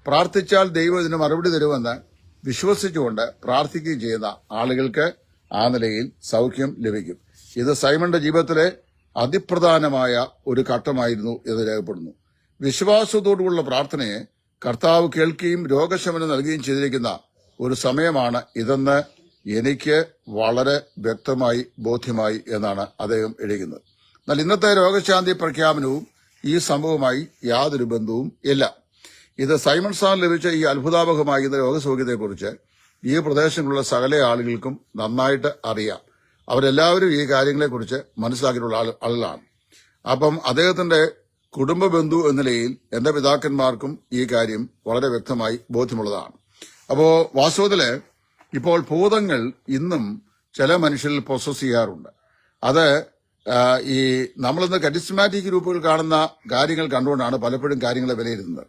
പ്രാർത്ഥിച്ചാൽ ദൈവം ഇതിന് മറുപടി തരുമെന്ന് വിശ്വസിച്ചുകൊണ്ട് പ്രാർത്ഥിക്കുകയും ചെയ്യുന്ന ആളുകൾക്ക് ആ നിലയിൽ സൗഖ്യം ലഭിക്കും. ഇത് സൈമന്റെ ജീവിതത്തിലെ അതിപ്രധാനമായ ഒരു ഘട്ടമായിരുന്നു എന്ന് രേഖപ്പെടുന്നു. വിശ്വാസത്തോടുള്ള പ്രാർത്ഥനയെ കർത്താവ് കേൾക്കുകയും രോഗശമനം നൽകുകയും ചെയ്തിരിക്കുന്ന ഒരു സമയമാണ് ഇതെന്ന് എനിക്ക് വളരെ വ്യക്തമായി ബോധ്യമായി എന്നാണ് അദ്ദേഹം എഴുതുന്നത്. എന്നാൽ ഇന്നത്തെ രോഗശാന്തി പ്രഖ്യാപനവും ഈ സംഭവവുമായി യാതൊരു ബന്ധവും ഇല്ല. ഇത് സൈമൺ സാൻ ലഭിച്ച ഈ അത്ഭുതാവഹമായ രോഗസൗഖ്യത്തെക്കുറിച്ച് ഈ പ്രദേശങ്ങളിലുള്ള സകല ആളുകൾക്കും നന്നായിട്ട് അറിയാം. അവരെല്ലാവരും ഈ കാര്യങ്ങളെക്കുറിച്ച് മനസ്സിലാക്കിയിട്ടുള്ള ആൾ ആളുകളാണ് അപ്പം അദ്ദേഹത്തിന്റെ കുടുംബ ബന്ധു എന്ന നിലയിൽ എന്റെ പിതാക്കന്മാർക്കും ഈ കാര്യം വളരെ വ്യക്തമായി ബോധ്യമുള്ളതാണ്. അപ്പോ വാസ്തവത്തിൽ ഇപ്പോൾ ഭൂതങ്ങൾ ഇന്നും ചില മനുഷ്യരിൽ പ്രൊസസ് ചെയ്യാറുണ്ട്. അത് ഈ നമ്മളിന്ന് കരിസ്മാറ്റിക് ഗ്രൂപ്പുകൾ കാണുന്ന കാര്യങ്ങൾ കണ്ടുകൊണ്ടാണ് പലപ്പോഴും കാര്യങ്ങളെ വിലയിരുന്നത്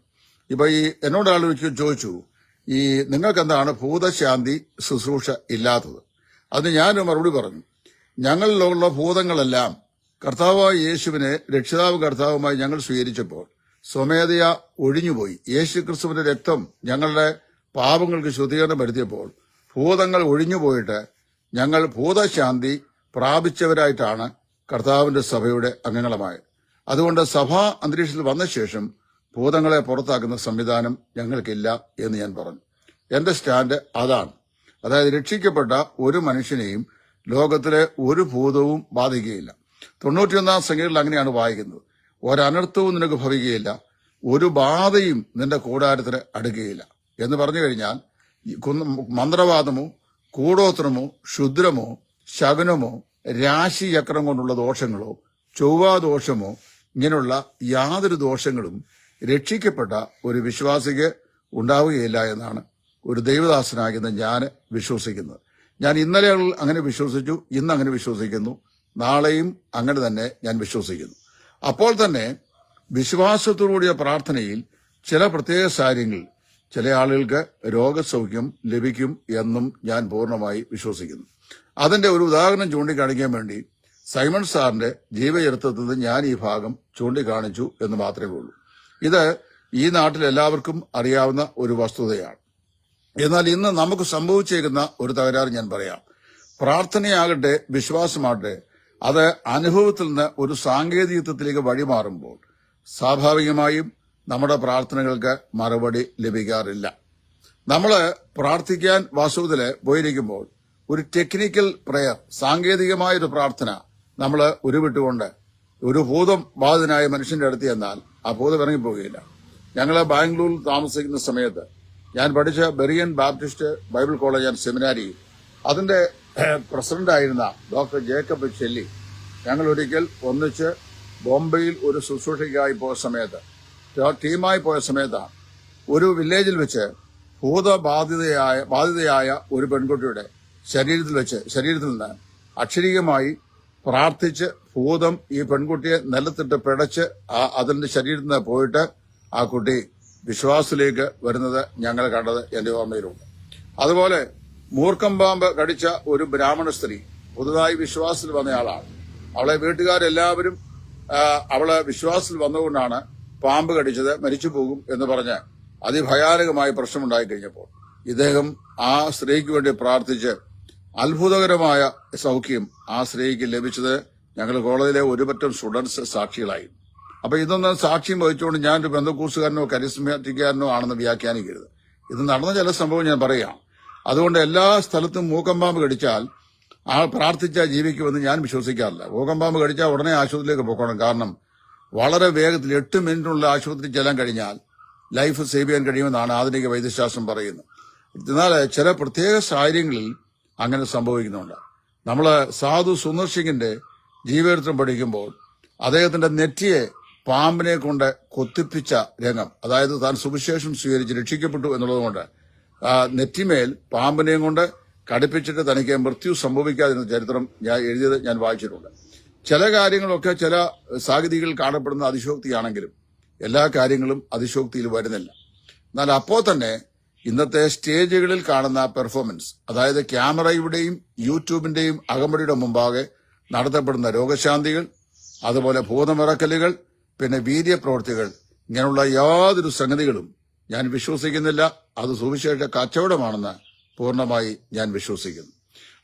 ഇപ്പൊ ഈ എന്നോട് ആൾ ചോദിച്ചു ഈ നിങ്ങൾക്ക് എന്താണ് ഭൂതശാന്തി ശുശ്രൂഷ ഇല്ലാത്തത്? അതിന് ഞാനൊരു മറുപടി പറഞ്ഞു. ഞങ്ങളിലുള്ള ഭൂതങ്ങളെല്ലാം കർത്താവായ യേശുവിനെ രക്ഷിതാവ് കർത്താവുമായി ഞങ്ങൾ സ്വീകരിച്ചപ്പോൾ സ്വമേധയ ഒഴിഞ്ഞുപോയി. യേശു ക്രിസ്തുവിന്റെ രക്തം ഞങ്ങളുടെ പാപങ്ങൾക്ക് ശുദ്ധീകരണം വരുത്തിയപ്പോൾ ഭൂതങ്ങൾ ഒഴിഞ്ഞുപോയിട്ട് ഞങ്ങൾ ഭൂതശാന്തി പ്രാപിച്ചവരായിട്ടാണ് കർത്താവിന്റെ സഭയുടെ അംഗങ്ങളുമായത് അതുകൊണ്ട് സഭാ അന്തരീക്ഷത്തിൽ വന്ന ശേഷം ഭൂതങ്ങളെ പുറത്താക്കുന്ന സംവിധാനം ഞങ്ങൾക്കില്ല എന്ന് ഞാൻ പറഞ്ഞു. എന്റെ സ്റ്റാൻഡ് അതാണ്. അതായത് രക്ഷിക്കപ്പെട്ട ഒരു മനുഷ്യനെയും ലോകത്തിലെ ഒരു ഭൂതവും ബാധിക്കുകയില്ല. തൊണ്ണൂറ്റിയൊന്നാം സംഖ്യയിൽ അങ്ങനെയാണ് വായിക്കുന്നത്. ഒരനർത്ഥവും നിനക്ക് ഭവിക്കുകയില്ല ഒരു ബാധയും നിന്റെ കൂടാരത്തിന് അടുക്കുകയില്ല എന്ന് പറഞ്ഞു കഴിഞ്ഞാൽ മന്ത്രവാദമോ കൂടോത്രമോ ക്ഷുദ്രമോ ശകുനമോ രാശിചക്രം കൊണ്ടുള്ള ദോഷങ്ങളോ ചൊവ്വാദോഷമോ ഇങ്ങനെയുള്ള യാതൊരു ദോഷങ്ങളും രക്ഷിക്കപ്പെട്ട ഒരു വിശ്വാസിക്ക് ഉണ്ടാവുകയില്ല എന്നാണ് ഒരു ദൈവദാസനാകുന്ന ഞാൻ വിശ്വസിക്കുന്നത്. ഞാൻ ഇന്നലെ അങ്ങനെ വിശ്വസിച്ചു ഇന്ന് അങ്ങനെ വിശ്വസിക്കുന്നു. നാളെയും അങ്ങനെ തന്നെ ഞാൻ വിശ്വസിക്കുന്നു. അപ്പോൾ തന്നെ വിശ്വാസത്തോടുകൂടിയ പ്രാർത്ഥനയിൽ ചില പ്രത്യേക കാര്യങ്ങൾ ചില ആളുകൾക്ക് രോഗസൗഖ്യം ലഭിക്കും എന്നും ഞാൻ പൂർണമായി വിശ്വസിക്കുന്നു. അതിന്റെ ഒരു ഉദാഹരണം ചൂണ്ടിക്കാണിക്കാൻ വേണ്ടി സൈമൺ സാറിന്റെ ജീവചരിത്രത്തിൽ ഞാൻ ഈ ഭാഗം ചൂണ്ടിക്കാണിച്ചു എന്ന് മാത്രമേ ഉള്ളൂ. ഇത് ഈ നാട്ടിൽ എല്ലാവർക്കും അറിയാവുന്ന ഒരു വസ്തുതയാണ്. എന്നാൽ ഇന്ന് നമുക്ക് സംഭവിച്ചേക്കുന്ന ഒരു തകരാറ് ഞാൻ പറയാം. പ്രാർത്ഥനയാകട്ടെ വിശ്വാസമാകട്ടെ അത് അനുഭവത്തിൽ നിന്ന് ഒരു സാങ്കേതികത്വത്തിലേക്ക് വഴിമാറുമ്പോൾ സ്വാഭാവികമായും നമ്മുടെ പ്രാർത്ഥനകൾക്ക് മറുപടി ലഭിക്കാറില്ല. നമ്മൾ പ്രാർത്ഥിക്കാൻ വാസ്തുവിൽ പോയിരിക്കുമ്പോൾ ഒരു ടെക്നിക്കൽ പ്രയർ സാങ്കേതികമായ ഒരു പ്രാർത്ഥന നമ്മൾ ഉരുവിട്ടുകൊണ്ട് ഒരു ഭൂതം ബാധിതനായ മനുഷ്യന്റെ അടുത്ത് ചെന്നാൽ ആ ഭൂതം ഇറങ്ങിപ്പോവുകയില്ല ഞങ്ങൾ ബാംഗ്ലൂരിൽ താമസിക്കുന്ന സമയത്ത് ഞാൻ പഠിച്ച Berean Baptist Bible college and seminary അതിന്റെ പ്രസിഡന്റായിരുന്ന ഡോക്ടർ ജേക്കബ് ചെല്ലി ഞങ്ങൾ ഒരിക്കൽ ഒന്നിച്ച് ബോംബെയിൽ ഒരു ശുശ്രൂഷയ്ക്കായി പോയ സമയത്ത് ടീമായി പോയ സമയത്താണ് ഒരു വില്ലേജിൽ വെച്ച് ഭൂതബാധിതയായ ബാധിതയായ ഒരു പെൺകുട്ടിയുടെ ശരീരത്തിൽ വെച്ച് ശരീരത്തിൽ നിന്ന് അക്ഷരീകമായി പ്രാർത്ഥിച്ച് ഭൂതം ഈ പെൺകുട്ടിയെ നിലത്തിട്ട് പിടച്ച് ആ അതിന്റെ ശരീരത്തിൽ നിന്ന് പോയിട്ട് ആ കുട്ടി വിശ്വാസത്തിലേക്ക് വരുന്നത് ഞങ്ങൾ കണ്ടത് എന്റെ ഓർമ്മയിലുണ്ട്. അതുപോലെ മൂർക്കം പാമ്പ് കടിച്ച ഒരു ബ്രാഹ്മണ സ്ത്രീ പുതുതായി വിശ്വാസത്തിൽ വന്നയാളാണ് അവളെ വീട്ടുകാരെല്ലാവരും അവളെ വിശ്വാസത്തിൽ വന്നുകൊണ്ടാണ് പാമ്പ് കടിച്ചത് മരിച്ചു പോകും എന്ന് പറഞ്ഞ് അതിഭയാനകമായ പ്രശ്നമുണ്ടായി കഴിഞ്ഞപ്പോൾ ഇദ്ദേഹം ആ സ്ത്രീക്ക് വേണ്ടി പ്രാർത്ഥിച്ച് അത്ഭുതകരമായ സൗഖ്യം ആ സ്ത്രീക്ക് ലഭിച്ചത് ഞങ്ങൾ കോളേജിലെ ഒരുപറ്റം സ്റ്റുഡൻസ് സാക്ഷികളായി. അപ്പൊ ഇതൊന്നും സാക്ഷ്യം വഹിച്ചുകൊണ്ട് ഞാൻ ഒരു ബന്ധക്കൂസുകാരനോ കരിസ്മാറ്റിക്കാരനോ ആണെന്ന് വ്യാഖ്യാനിക്കരുത്. ഇത് നടന്ന ചില സംഭവം ഞാൻ പറയാം. അതുകൊണ്ട് എല്ലാ സ്ഥലത്തും മൂക്കമ്പാമ്പ് കടിച്ചാൽ ആ പ്രാർത്ഥിച്ചാൽ ജീവിക്കുമെന്ന് ഞാൻ വിശ്വസിക്കാറില്ല. മൂക്കമ്പാമ്പ് കടിച്ചാൽ ഉടനെ ആശുപത്രിയിലേക്ക് പോകണം. കാരണം വളരെ വേഗത്തിൽ എട്ട് മിനിറ്റിനുള്ള ആശുപത്രി ചെല്ലാൻ കഴിഞ്ഞാൽ ലൈഫ് സേവ് ചെയ്യാൻ കഴിയുമെന്നാണ് ആധുനിക വൈദ്യശാസ്ത്രം പറയുന്നത്. എന്നാൽ ചില പ്രത്യേക സാഹചര്യങ്ങളിൽ അങ്ങനെ സംഭവിക്കുന്നുണ്ട്. നമ്മൾ സാധു സുന്ദർ സിംഗിന്റെ ജീവചരിത്രം പഠിക്കുമ്പോൾ അദ്ദേഹത്തിന്റെ നെറ്റിയെ പാമ്പിനെ കൊണ്ട് കൊത്തിപ്പിച്ച രംഗം അതായത് താൻ സുവിശേഷം സ്വീകരിച്ച് രക്ഷിക്കപ്പെട്ടു എന്നുള്ളതുകൊണ്ട് നെറ്റിമേൽ പാമ്പിനെയും കൊണ്ട് കടുപ്പിച്ചിട്ട് തനിക്ക് മൃത്യു സംഭവിക്കാതിരുന്ന ചരിത്രം ഞാൻ എഴുതിയത് ഞാൻ വായിച്ചിട്ടുണ്ട്. ചില കാര്യങ്ങളൊക്കെ ചില സാഹിതികൾ കാണപ്പെടുന്ന അതിശോക്തിയാണെങ്കിലും എല്ലാ കാര്യങ്ങളും അതിശോക്തിയിൽ വരുന്നില്ല. എന്നാൽ അപ്പോൾ തന്നെ ഇന്നത്തെ സ്റ്റേജുകളിൽ കാണുന്ന പെർഫോമൻസ് അതായത് ക്യാമറയുടെയും യൂട്യൂബിന്റെയും അകമ്പടിയുടെ മുമ്പാകെ നടത്തപ്പെടുന്ന രോഗശാന്തികൾ അതുപോലെ ഭൂതമിറക്കലുകൾ പിന്നെ വീര്യപ്രവർത്തികൾ ഇങ്ങനെയുള്ള യാതൊരു സംഗതികളും ഞാൻ വിശ്വസിക്കുന്നില്ല. അത് സുവിശേഷ കച്ചവടമാണെന്ന് പൂർണമായി ഞാൻ വിശ്വസിക്കുന്നു.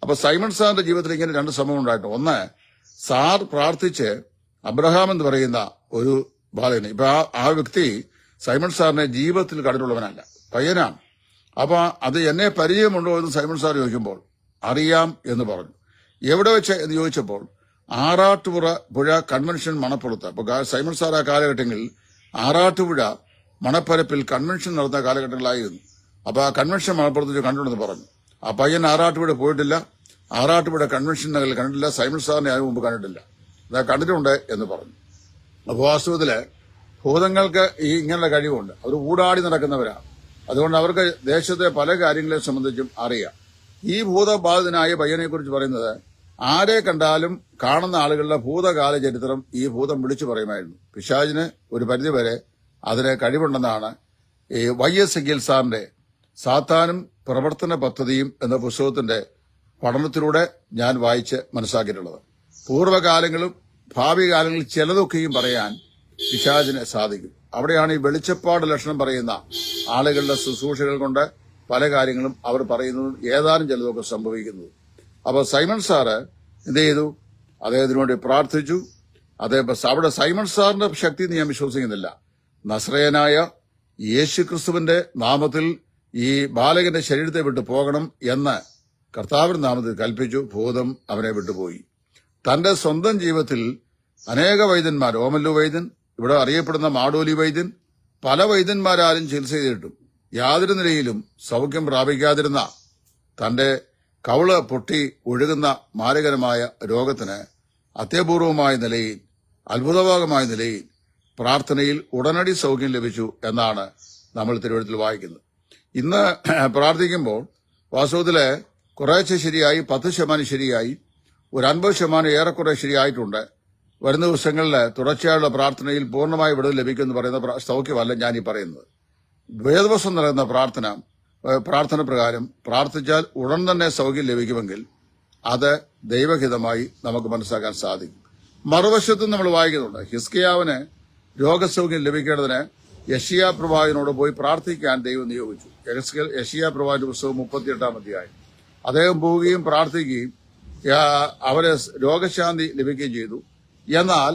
അപ്പൊ സൈമൺ സാറിന്റെ ജീവിതത്തിൽ ഇങ്ങനെ രണ്ട് സംഭവം ഉണ്ടായിട്ട് ഒന്ന് സാർ പ്രാർത്ഥിച്ച് അബ്രഹാം എന്ന് പറയുന്ന ഒരു ബാലകന് ഇപ്പൊ ആ ആ വ്യക്തി സൈമൺ സാറിനെ ജീവിതത്തിൽ കണ്ടിട്ടുള്ളവനല്ല പയ്യനാണ്. അപ്പൊ അത് എന്നെ പരിചയമുണ്ടോ എന്ന് സൈമൺ സാർ ചോദിക്കുമ്പോൾ അറിയാം എന്ന് പറഞ്ഞു. എവിടെ വെച്ച് എന്ന് ചോദിച്ചപ്പോൾ ആറാട്ടുപുറ പുഴ കൺവെൻഷൻ മണപ്പുറത്ത്. അപ്പൊ സൈമൺ സാർ ആ കാലഘട്ടങ്ങളിൽ ആറാട്ടുപുഴ മണപ്പരപ്പിൽ കൺവെൻഷൻ നടന്ന കാലഘട്ടങ്ങളായിരുന്നു അപ്പൊ ആ കൺവെൻഷൻ മണപ്പുറത്ത് വെച്ച് കണ്ടിട്ടുണ്ടെന്ന് പറഞ്ഞു. ആ പയ്യൻ ആറാട്ടുപുഴ പോയിട്ടില്ല. ആറാട്ടുപുഴ കൺവെൻഷൻ നഗറിൽ കണ്ടിട്ടില്ല. സൈമൺ സാറിനെ അതിനു മുമ്പ് കണ്ടിട്ടില്ല. അതാ കണ്ടിട്ടുണ്ട് എന്ന് പറഞ്ഞു. അപ്പൊ വാസ്തവത്തിൽ ഭൂതങ്ങൾക്ക് ഈ ഇങ്ങനെയുള്ള കഴിവുണ്ട്. അവർ ഊടാടി നടക്കുന്നവരാണ്. അതുകൊണ്ട് അവർക്ക് ദേശത്തെ പല കാര്യങ്ങളെ സംബന്ധിച്ചും അറിയാം. ഈ ഭൂതബാധിതനായ പയ്യനെക്കുറിച്ച് പറയുന്നത് ആരെ കണ്ടാലും കാണുന്ന ആളുകളുടെ ഭൂതകാല ചരിത്രം ഈ ഭൂതം വിളിച്ചു പറയുമായിരുന്നു. പിശാജിന് ഒരു പരിധിവരെ അതിന് കഴിവുണ്ടെന്നാണ് ഈ വൈ എസ് എഗിൽ സാറിന്റെ സാത്താനും പ്രവർത്തന പദ്ധതിയും എന്ന പുസ്തകത്തിന്റെ പഠനത്തിലൂടെ ഞാൻ വായിച്ച് മനസ്സിലാക്കിയിട്ടുള്ളത് പൂർവകാലങ്ങളും ഭാവി കാലങ്ങളിൽ ചിലതൊക്കെയും പറയാൻ പിശാചിന് സാധിക്കും. അവിടെയാണ് ഈ വെളിച്ചപ്പാട് ലക്ഷണം പറയുന്ന ആളുകളുടെ ശുശ്രൂഷകൾ കൊണ്ട് പല കാര്യങ്ങളും അവർ പറയുന്നതും ഏതാനും ചിലതൊക്കെ സംഭവിക്കുന്നത്. അപ്പൊ സൈമൺ സാറ് എന്ത് ചെയ്തു? അദ്ദേഹത്തിന് വേണ്ടി പ്രാർത്ഥിച്ചു. അദ്ദേഹം അവിടെ സൈമൺ സാറിന്റെ ശക്തി ഞാൻ വിശ്വസിക്കുന്നില്ല. നസ്രയനായ യേശു ക്രിസ്തുവിന്റെ നാമത്തിൽ ഈ ബാലകന്റെ ശരീരത്തെ വിട്ടു പോകണം എന്ന് കർത്താവിന്റെ നാമത്തിൽ കൽപ്പിച്ചു. ഭൂതം അവനെ വിട്ടുപോയി. തന്റെ സ്വന്തം ജീവിതത്തിൽ അനേക വൈദ്യന്മാർ ഓമല്ലു വൈദ്യൻ ഇവിടെ അറിയപ്പെടുന്ന മാടോലി വൈദ്യൻ പല വൈദ്യന്മാരാരും ചികിത്സ ചെയ്തിട്ടും യാതൊരു നിലയിലും സൗഖ്യം പ്രാപിക്കാതിരുന്ന തന്റെ കവൾ പൊട്ടി ഒഴുകുന്ന മാരകരമായ രോഗത്തിന് അത്യപൂർവമായ നിലയിൽ അത്ഭുതഭാഗമായ നിലയിൽ പ്രാർത്ഥനയിൽ ഉടനടി സൗഖ്യം ലഭിച്ചു എന്നാണ് നമ്മൾ തിരുവഴുത്തിൽ വായിക്കുന്നത്. ഇന്ന് പ്രാർത്ഥിക്കുമ്പോൾ വാസ്തവത്തിൽ കുറേശ്ശെ ശരിയായി പത്ത് ശതമാനം ശരിയായി ഒരു അൻപത് ശതമാനം ഏറെക്കുറെ ശരിയായിട്ടുണ്ട്. വരുന്ന ദിവസങ്ങളിൽ തുടർച്ചയായുള്ള പ്രാർത്ഥനയിൽ പൂർണമായ വിടവ് ലഭിക്കുമെന്ന് പറയുന്ന സൗഖ്യമല്ല ഈ പറയുന്നത്. വേദവസം നടക്കുന്ന പ്രാർത്ഥന പ്രാർത്ഥന പ്രകാരം പ്രാർത്ഥിച്ചാൽ ഉടൻ തന്നെ സൗഖ്യം ലഭിക്കുമെങ്കിൽ അത് ദൈവഹിതമായി നമുക്ക് മനസ്സിലാക്കാൻ സാധിക്കും. മറുവശത്തും നമ്മൾ വായിക്കുന്നുണ്ട് ഹിസ്കിയാവിന് രോഗസൗഖ്യം ലഭിക്കേണ്ടതിന് യഷിയ പ്രവാചകനോട് പോയി പ്രാർത്ഥിക്കാൻ ദൈവം നിയോഗിച്ചു. യഷിയ പ്രവാചക പുസ്തകം മുപ്പത്തിയെട്ടാം അധ്യായം. അദ്ദേഹം പോവുകയും പ്രാർത്ഥിക്കുകയും അവരെ രോഗശാന്തി ലഭിക്കുകയും ചെയ്തു. എന്നാൽ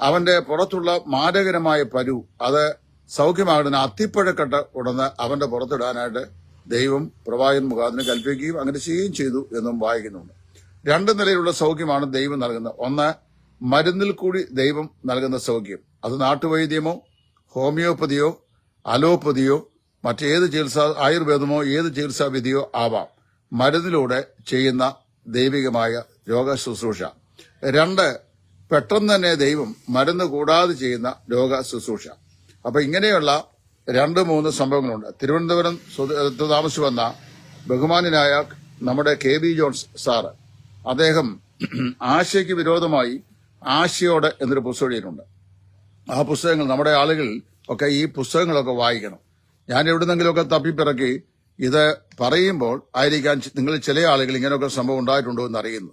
അവന്റെ പുറത്തുള്ള മാരകരമായ പരു അത് സൗഖ്യമാകുന്ന അത്തിപ്പഴക്കട്ട ഉടന്ന് അവന്റെ പുറത്തിടാനായിട്ട് ദൈവം പ്രവാചകൻ മുഖാതിന് കൽപ്പിക്കുകയും അങ്ങനെ ചെയ്യുകയും ചെയ്തു എന്നും വായിക്കുന്നുണ്ട്. രണ്ട് നിലയിലുള്ള സൗഖ്യമാണ് ദൈവം നൽകുന്നത്. ഒന്ന് മരുന്നിൽ കൂടി ദൈവം നൽകുന്ന സൗഖ്യം. അത് നാട്ടുവൈദ്യമോ ഹോമിയോപ്പതിയോ അലോപ്പതിയോ മറ്റേത് ചികിത്സാ ആയുർവേദമോ ഏത് ചികിത്സാവിധിയോ ആവാം. മരുന്നിലൂടെ ചെയ്യുന്ന ദൈവികമായ രോഗ ശുശ്രൂഷ. രണ്ട് പെട്ടെന്ന് തന്നെ ദൈവം മരുന്ന് കൂടാതെ ചെയ്യുന്ന രോഗ ശുശ്രൂഷ. അപ്പൊ ഇങ്ങനെയുള്ള രണ്ട് മൂന്ന് സംഭവങ്ങളുണ്ട്. തിരുവനന്തപുരം താമസിച്ചു വന്ന ബഹുമാനായ നമ്മുടെ കെ ബി ജോൺസ് സാറ്. അദ്ദേഹം ആശയ്ക്ക് വിരോധമായി ആശയോടെ എന്നൊരു പുസ്തകം എഴുതിയിട്ടുണ്ട്. ആ പുസ്തകങ്ങൾ നമ്മുടെ ആളുകൾ ഒക്കെ ഈ പുസ്തകങ്ങളൊക്കെ വായിക്കണം. ഞാൻ എവിടുന്നെങ്കിലുമൊക്കെ തപ്പിപ്പിറക്കി ഇത് പറയുമ്പോൾ ആയിരിക്കാൻ നിങ്ങൾ ചില ആളുകൾ ഇങ്ങനെയൊക്കെ സംഭവം ഉണ്ടായിട്ടുണ്ടോ എന്ന് അറിയുന്നു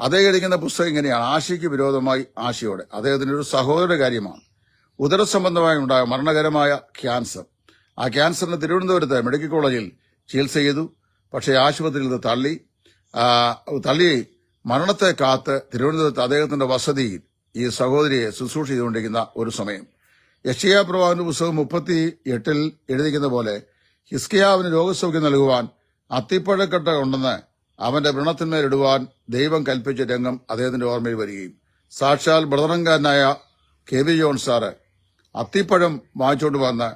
അദ്ദേഹം എഴുതിക്കുന്ന പുസ്തകം ഇങ്ങനെയാണ്. ആശയ്ക്ക് വിരോധമായി ആശയോടെ. അദ്ദേഹത്തിന്റെ ഒരു സഹോദരന്റെ കാര്യമാണ്. ഉദരസംബന്ധമായി ഉണ്ടായ മരണകരമായ ക്യാൻസർ. ആ ക്യാൻസറിന് തിരുവനന്തപുരത്ത് മെഡിക്കൽ കോളേജിൽ ചികിത്സ ചെയ്തു. പക്ഷേ ആശുപത്രിയിൽ നിന്ന് തള്ളി. തള്ളി മരണത്തെ കാത്ത് തിരുവനന്തപുരത്ത് അദ്ദേഹത്തിന്റെ വസതിയിൽ ഈ സഹോദരിയെ ശുശ്രൂഷ ചെയ്തുകൊണ്ടിരിക്കുന്ന ഒരു സമയം. യക്ഷയ പ്രവാഹന്റെ പുസ്തകം മുപ്പത്തി എട്ടിൽ എഴുതിക്കുന്ന പോലെ ഹിസ്കിയാവിന് രോഗസൗഖ്യം നൽകുവാൻ അത്തിപ്പഴക്കട്ട ഉണ്ടെന്ന് അവന്റെ വ്രണത്തിന്മേലിടുവാൻ ദൈവം കൽപ്പിച്ച രംഗം അദ്ദേഹത്തിന്റെ ഓർമ്മയിൽ വരികയും. സാക്ഷാൽ ബ്രദറങ്കാരനായ കെ വി ജോൺ സാറ് അത്തിപ്പഴം വാങ്ങിച്ചുകൊണ്ട് വന്ന്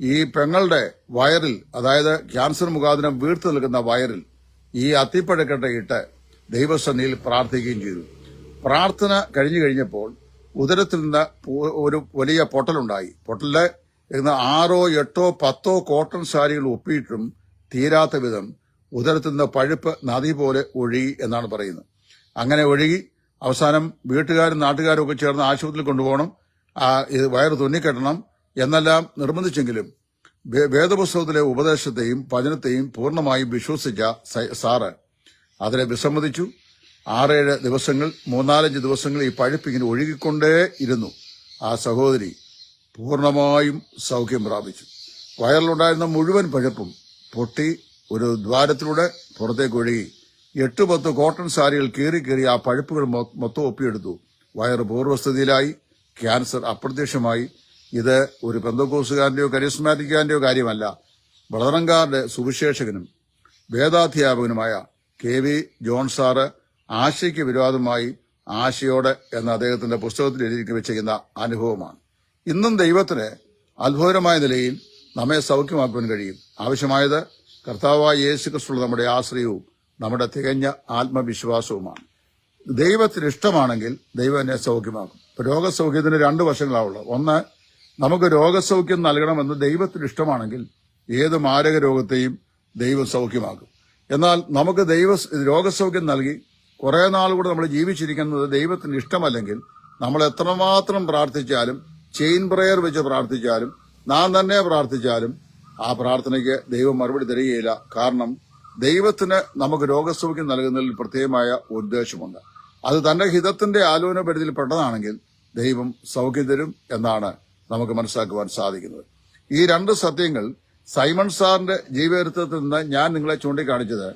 ഈ പെങ്ങളുടെ വയറിൽ അതായത് ക്യാൻസർ മുഖാന്തരം വീർത്തു നിൽക്കുന്ന വയറിൽ ഈ അത്തിപ്പഴക്കട്ട ഇട്ട് ദൈവസന്നിയിൽ പ്രാർത്ഥിക്കുകയും ചെയ്തു. പ്രാർത്ഥന കഴിഞ്ഞു കഴിഞ്ഞപ്പോൾ ഉദരത്തിൽ നിന്ന് ഒരു വലിയ പൊട്ടലുണ്ടായി. പൊട്ടലിൽ ഇന്ന് ആറോ എട്ടോ പത്തോ കോട്ടൺ സാരികൾ ഒപ്പിയിട്ടും തീരാത്ത വിധം ഉദരത്തിൽ നിന്ന് പഴുപ്പ് നദി പോലെ ഒഴുകി എന്നാണ് പറയുന്നത്. അങ്ങനെ ഒഴുകി അവസാനം വീട്ടുകാരും നാട്ടുകാരും ഒക്കെ ചേർന്ന് ആശുപത്രിയിൽ കൊണ്ടുപോകണം. ഇത് വയറ് തുന്നിക്കെട്ടണം എന്നെല്ലാം നിർബന്ധിച്ചെങ്കിലും വേദപുസ്തകത്തിലെ ഉപദേശത്തെയും ഭജനത്തെയും പൂർണമായും വിശ്വസിച്ച സാറ് അതിനെ വിസമ്മതിച്ചു. ആറേഴ് ദിവസങ്ങൾ മൂന്നാലഞ്ച് ദിവസങ്ങൾ ഈ പഴുപ്പ് ഇങ്ങനെ ഒഴുകിക്കൊണ്ടേ ഇരുന്നു. ആ സഹോദരി പൂർണമായും സൗഖ്യം പ്രാപിച്ചു. വയറിലുണ്ടായിരുന്ന മുഴുവൻ പഴുപ്പും പൊട്ടി ഒരു ദ്വാരത്തിലൂടെ പുറത്തേക്ക് ഒഴുകി. എട്ട് പത്ത് കോട്ടൺ സാരികൾ കീറി കീറി ആ പഴുപ്പുകൾ മൊത്തം ഒപ്പിയെടുത്തു. വയറ് പൂർവസ്ഥിതിയിലായി ക്യാൻസർ അപ്രത്യക്ഷമായി. ഇത് ഒരു പെന്തക്കോസുകാരന്റെയോ കരിസ്മാറ്റിക്കാരന്റെയോ കാര്യമല്ല. വളരങ്കാരുടെ സുവിശേഷകനും വേദാധ്യാപകനുമായ കെ വി ജോൺ സാറ് ആശയ്ക്ക് വിരോധമായി ആശയോടെ എന്ന അദ്ദേഹത്തിന്റെ പുസ്തകത്തിൽ എഴുതി വെച്ചിരിക്കുന്ന അനുഭവമാണ്. ഇന്നും ദൈവത്തിന് അത്ഭുതകരമായ നിലയിൽ നമ്മെ സൗഖ്യമാക്കുവാൻ കഴിയും. ആവശ്യമായത് കർത്താവായ യേശു ക്രിസ്തുള്ള നമ്മുടെ ആശ്രയവും നമ്മുടെ തികഞ്ഞ ആത്മവിശ്വാസവുമാണ്. ദൈവത്തിന് ഇഷ്ടമാണെങ്കിൽ ദൈവം എന്നെ സൗഖ്യമാക്കും. രോഗസൗഖ്യത്തിന് രണ്ട് വശങ്ങളാവുള്ളത് ഒന്ന് നമുക്ക് രോഗസൗഖ്യം നൽകണമെന്ന് ദൈവത്തിന് ഇഷ്ടമാണെങ്കിൽ ഏത് മാരക രോഗത്തെയും ദൈവം സൗഖ്യമാക്കും. എന്നാൽ നമുക്ക് ദൈവ രോഗസൗഖ്യം നൽകി കുറെ നാൾ കൂടെ നമ്മൾ ജീവിച്ചിരിക്കുന്നത് ദൈവത്തിന് ഇഷ്ടമല്ലെങ്കിൽ നമ്മൾ എത്രമാത്രം പ്രാർത്ഥിച്ചാലും ചെയിൻ പ്രയർ വെച്ച് പ്രാർത്ഥിച്ചാലും നാം തന്നെ പ്രാർത്ഥിച്ചാലും ആ പ്രാർത്ഥനയ്ക്ക് ദൈവം മറുപടി തരികയില്ല. കാരണം ദൈവത്തിന് നമുക്ക് രോഗസൗഖ്യം നൽകുന്നതിൽ പ്രത്യേകമായ ഉദ്ദേശമുണ്ട്. അത് തന്റെ ഹിതത്തിന്റെ ആലോചന പരിധിയിൽ പെട്ടതാണെങ്കിൽ ദൈവം സൗഖ്യം തരും എന്നാണ് നമുക്ക് മനസ്സിലാക്കുവാൻ സാധിക്കുന്നത്. ഈ രണ്ട് സത്യങ്ങൾ സൈമൺ സാറിന്റെ ജീവചരിത്രത്തിൽ നിന്ന് ഞാൻ നിങ്ങളെ ചൂണ്ടിക്കാണിച്ചത്.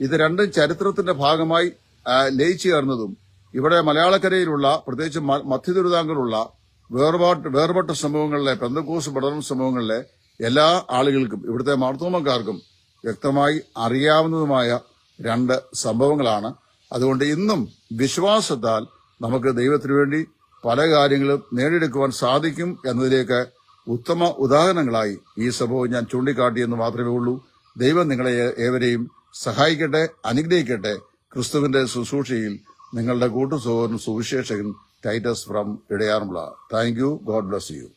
ഇത് രണ്ടും ചരിത്രത്തിന്റെ ഭാഗമായി ലയിച്ചു ചേർന്നതും ഇവിടെ മലയാളക്കരയിലുള്ള പ്രത്യേകിച്ച് മധ്യദുരിതാംഗങ്ങളുള്ള വേർപാട്ട് വേർപെട്ട സംഭവങ്ങളിലെ പെന്തക്കോസ് പഠനം സംഭവങ്ങളിലെ എല്ലാ ആളുകൾക്കും ഇവിടുത്തെ മാർത്തോമക്കാർക്കും വ്യക്തമായി അറിയാവുന്നതുമായ രണ്ട് സംഭവങ്ങളാണ്. അതുകൊണ്ട് ഇന്നും വിശ്വാസത്താൽ നമുക്ക് ദൈവത്തിനു വേണ്ടി പല കാര്യങ്ങളും നേടിയെടുക്കുവാൻ സാധിക്കും എന്നതിലേക്ക് ഉത്തമ ഉദാഹരണങ്ങളായി ഈ സംഭവം ഞാൻ ചൂണ്ടിക്കാട്ടിയെന്ന് മാത്രമേ ഉള്ളൂ. ദൈവം നിങ്ങളെ ഏവരെയും സഹായിക്കട്ടെ അനുഗ്രഹിക്കട്ടെ. ക്രിസ്തുവിന്റെ ശുശ്രൂഷയിൽ നിങ്ങളുടെ കൂട്ടു സഹോദരൻ സുവിശേഷകൻ Titus from ഇടയാറുമുള്ള thank you God bless you